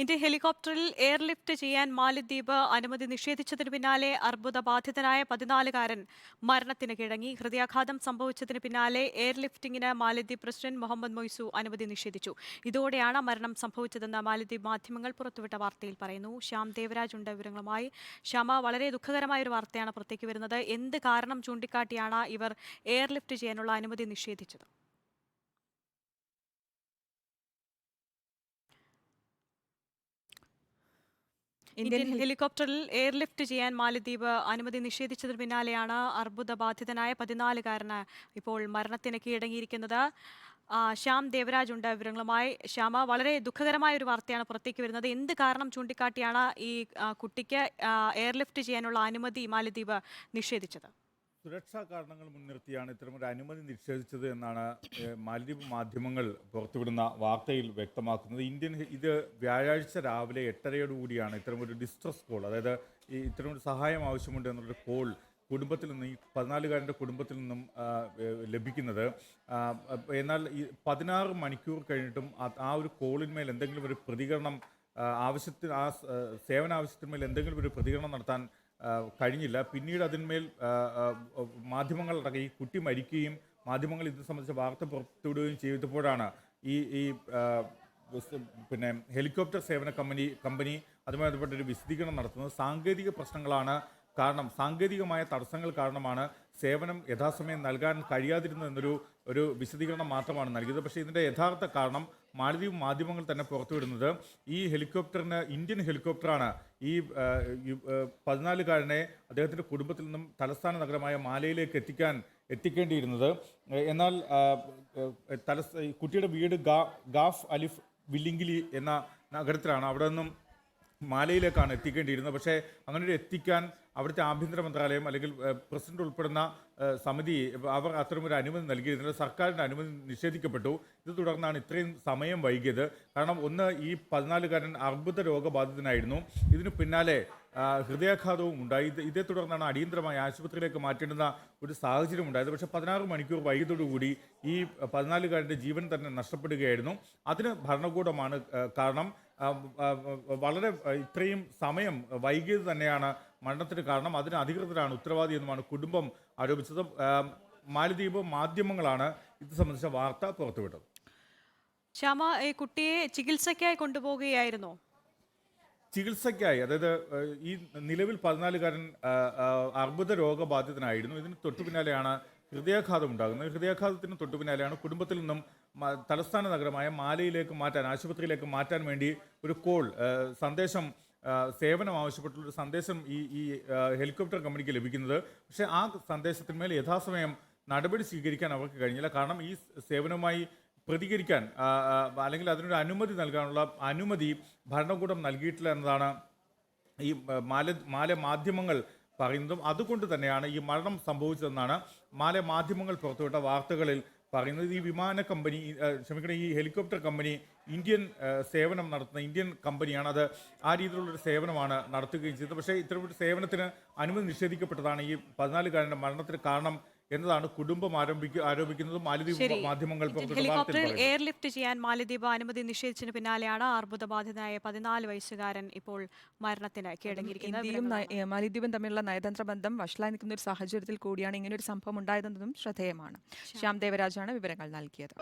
Indian ഹെലികോപ്റ്ററിൽ airlift ചെയ്യാൻ മാലിദ്വീപ് അനുമതി നിഷേധിച്ചതിന് പിന്നാലെ അർബുദ ബാധിതനായ പതിനാലുകാരൻ മരണത്തിന് കിഴങ്ങി ഹൃദയാഘാതം സംഭവിച്ചതിന് പിന്നാലെ എയർലിഫ്റ്റിംഗിന് മാലിദ്വീപ് പ്രസിഡന്റ് മുഹമ്മദ് മൊയ്സു അനുമതി നിഷേധിച്ചു. ഇതോടെയാണ് മരണം സംഭവിച്ചതെന്ന് മാലിദ്വീപ് മാധ്യമങ്ങൾ പുറത്തുവിട്ട വാർത്തയിൽ പറയുന്നു. ശ്യാം ദേവരാജ് ഉണ്ട് വിവരങ്ങളുമായി. ശ്യാമ വളരെ ദുഃഖകരമായ ഒരു വാർത്തയാണ് പുറത്തേക്ക് വരുന്നത്. എന്ത് കാരണം ചൂണ്ടിക്കാട്ടിയാണ് ഇവർ എയർലിഫ്റ്റ് ചെയ്യാനുള്ള അനുമതി നിഷേധിച്ചത്? ഇന്ത്യൻ ഹെലികോപ്റ്ററിൽ എയർലിഫ്റ്റ് ചെയ്യാൻ മാലദ്വീപ് അനുമതി നിഷേധിച്ചതിന് പിന്നാലെയാണ് അർബുദ ബാധിതനായ പതിനാലുകാരന് ഇപ്പോൾ മരണത്തിന് കീഴടങ്ങിയിരിക്കുന്നത്. ശ്യാം ദേവരാജ് ഉണ്ട് വിവരങ്ങളുമായി. ശ്യാമ വളരെ ദുഃഖകരമായ ഒരു വാർത്തയാണ് പുറത്തേക്ക് വരുന്നത്. എന്ത് കാരണം ചൂണ്ടിക്കാട്ടിയാണ് ഈ കുട്ടിക്ക് എയർലിഫ്റ്റ് ചെയ്യാനുള്ള അനുമതി മാലദ്വീപ് നിഷേധിച്ചത്? സുരക്ഷാ കാരണങ്ങൾ മുൻനിർത്തിയാണ് ഇത്തരമൊരു അനുമതി നിഷേധിച്ചത് എന്നാണ് മാലിദ്വീപ് മാധ്യമങ്ങൾ പുറത്തുവിടുന്ന വാർത്തയിൽ വ്യക്തമാക്കുന്നത്. ഇന്ത്യൻ ഇത് വ്യാഴാഴ്ച രാവിലെ എട്ടരയോടുകൂടിയാണ് ഇത്തരമൊരു ഡിസ്ട്രസ് കോൾ അതായത് ഈ ഇത്തരമൊരു സഹായം ആവശ്യമുണ്ട് എന്നുള്ളൊരു കോൾ കുടുംബത്തിൽ നിന്ന് ഈ പതിനാലുകാരന്റെ കുടുംബത്തിൽ നിന്നും ലഭിക്കുന്നത്. എന്നാൽ ഈ പതിനാറ് മണിക്കൂർ കഴിഞ്ഞിട്ടും ആ- ഒരു കോളിന്മേൽ എന്തെങ്കിലും ഒരു പ്രതികരണം ആവശ്യത്തിന് ആ സേവന ആവശ്യത്തിന്മേൽ എന്തെങ്കിലും ഒരു പ്രതികരണം നടത്താൻ കഴിഞ്ഞില്ല. പിന്നീട് അതിന്മേൽ മാധ്യമങ്ങൾ ഈ കുട്ടി മരിക്കുകയും മാധ്യമങ്ങൾ ഇത് സംബന്ധിച്ച വാർത്ത പുറത്തുവിടുകയും ചെയ്തപ്പോഴാണ് ഈ ഈ പിന്നെ ഹെലികോപ്റ്റർ സേവന കമ്പനി കമ്പനി അതുമായി ബന്ധപ്പെട്ട ഒരു വിശദീകരണം നടത്തുന്നത് സാങ്കേതിക പ്രശ്നങ്ങളാണ് കാരണം സാങ്കേതികമായ തടസ്സങ്ങൾ കാരണമാണ് സേവനം യഥാസമയം നൽകാൻ കഴിയാതിരുന്നതെന്നൊരു ഒരു വിശദീകരണം മാത്രമാണ് നൽകിയത്. പക്ഷേ ഇതിന്റെ യഥാർത്ഥ കാരണം മാലദ്വീപ് മാധ്യമങ്ങൾ തന്നെ പുറത്തുവിടുന്നത്. ഈ ഹെലികോപ്റ്ററിന് ഇന്ത്യൻ ഹെലികോപ്റ്ററാണ് ഈ പതിനാലുകാരനെ അദ്ദേഹത്തിന്റെ കുടുംബത്തിൽ നിന്നും തലസ്ഥാന നഗരമായ മാലയിലേക്ക് എത്തിക്കാൻ എത്തിക്കേണ്ടിയിരുന്നത്. എന്നാൽ തലസ്ഥ കുട്ടിയുടെ വീട് ഗാ ഗാഫ് അലിഫ് വില്ലിംഗിലി എന്ന നഗരത്തിലാണ്. അവിടെ നിന്നും മാലയിലേക്കാണ് എത്തിക്കേണ്ടിയിരുന്നത്. പക്ഷേ അങ്ങനെ ഒരു എത്തിക്കാൻ അവിടുത്തെ ആഭ്യന്തര മന്ത്രാലയം അല്ലെങ്കിൽ പ്രസിഡന്റ് ഉൾപ്പെടുന്ന സമിതി അവർ അത്തരമൊരു അനുമതി നൽകിയിരുന്നില്ല. സർക്കാരിന്റെ അനുമതി നിഷേധിക്കപ്പെട്ടു. ഇത് തുടർന്നാണ് ഇത്രയും സമയം വൈകിയത്. കാരണം ഒന്ന് ഈ പതിനാലുകാരൻ അർബുദ രോഗബാധിതനായിരുന്നു. ഇതിനു പിന്നാലെ ഹൃദയാഘാതവും ഉണ്ടായി. ഇത് തുടർന്നാണ് അടിയന്തരമായി ആശുപത്രിയിലേക്ക് മാറ്റേണ്ടുന്ന ഒരു സാഹചര്യം ഉണ്ടായത്. പക്ഷേ പതിനാറ് മണിക്കൂർ വൈകിയതോടുകൂടി ഈ പതിനാലുകാരന്റെ ജീവൻ തന്നെ നഷ്ടപ്പെടുകയായിരുന്നു. അതിന് ഭരണകൂടമാണ് കാരണം വളരെ ഇത്രയും സമയം വൈകിയത് തന്നെയാണ് മരണത്തിന് കാരണം. അതിന് അധികൃതരാണ് ഉത്തരവാദി എന്നുമാണ് കുടുംബം ആരോപിച്ചത്. മാലദ്വീപ് മാധ്യമങ്ങളാണ് ഇത് സംബന്ധിച്ച വാർത്ത പുറത്തുവിട്ടത്. ശ്യാമ ഈ കുട്ടിയെ ചികിത്സയ്ക്കായി കൊണ്ടുപോകുകയായിരുന്നോ ചികിത്സയ്ക്കായി അതായത് ഈ നിലവിൽ പതിനാലുകാരൻ അർബുദ രോഗബാധിതനായിരുന്നു. ഇതിന് തൊട്ടു പിന്നാലെയാണ് ഹൃദയാഘാതം ഉണ്ടാകുന്നത് ഹൃദയാഘാതത്തിന് തൊട്ടു പിന്നാലെയാണ് കുടുംബത്തിൽ നിന്നും തലസ്ഥാന നഗരമായ മാലയിലേക്ക് മാറ്റാൻ ആശുപത്രിയിലേക്ക് മാറ്റാൻ വേണ്ടി ഒരു കോൾ സന്ദേശം സേവനം ആവശ്യപ്പെട്ടുള്ളൊരു സന്ദേശം ഈ ഈ ഹെലികോപ്റ്റർ കമ്പനിക്ക് ലഭിക്കുന്നത്. പക്ഷേ ആ സന്ദേശത്തിന്മേൽ യഥാസമയം നടപടി സ്വീകരിക്കാൻ അവർക്ക് കഴിഞ്ഞില്ല. കാരണം ഈ സേവനവുമായി പ്രതികരിക്കാൻ അല്ലെങ്കിൽ അതിനൊരു അനുമതി നൽകാനുള്ള അനുമതി ഭരണകൂടം നൽകിയിട്ടില്ല എന്നതാണ് ഈ മാല മാല മാധ്യമങ്ങൾ പറയുന്നതും അതുകൊണ്ട് തന്നെയാണ് ഈ മരണം സംഭവിച്ചതെന്നാണ് മാലെ മാധ്യമങ്ങൾ പുറത്തുവിട്ട വാർത്തകളിൽ പറയുന്നത്. ഈ വിമാന കമ്പനി ക്ഷമിക്കണം ഈ ഹെലികോപ്റ്റർ കമ്പനി ഇന്ത്യൻ സേവനം നടത്തുന്ന ഇന്ത്യൻ കമ്പനിയാണ് അത് ആ രീതിയിലുള്ളൊരു സേവനമാണ് നടത്തുകയും ചെയ്തത്. പക്ഷേ ഇത്തരമൊരു സേവനത്തിന് അനുമതി നിഷേധിക്കപ്പെട്ടതാണ് ഈ പതിനാലുകാരന്റെ മരണത്തിന് കാരണം എന്നതാണ് കുടുംബം ആരംഭിക്കുക ആരോപിക്കുന്നതും മാലിദ്വീപ് മാധ്യമങ്ങൾ ഹെലികോപ്റ്ററിൽ എയർലിഫ്റ്റ് ചെയ്യാൻ മാലിദ്വീപ് അനുമതി നിഷേധിച്ചതിന് പിന്നാലെയാണ് അർബുദബാധിതനായ പതിനാല് വയസ്സുകാരൻ ഇപ്പോൾ മരണത്തിന് കീഴടങ്ങിയിരിക്കുന്നത് ഇന്ത്യയും മാലിദ്വീപും തമ്മിലുള്ള നയതന്ത്ര ബന്ധം വഷളായി നിൽക്കുന്ന ഒരു സാഹചര്യത്തിൽ കൂടിയാണ് ഇങ്ങനെ ഒരു സംഭവം ഉണ്ടായതെന്നതും ശ്രദ്ധേയമാണ്. ശ്യാം ദേവരാജാണ് വിവരങ്ങൾ നൽകിയത്.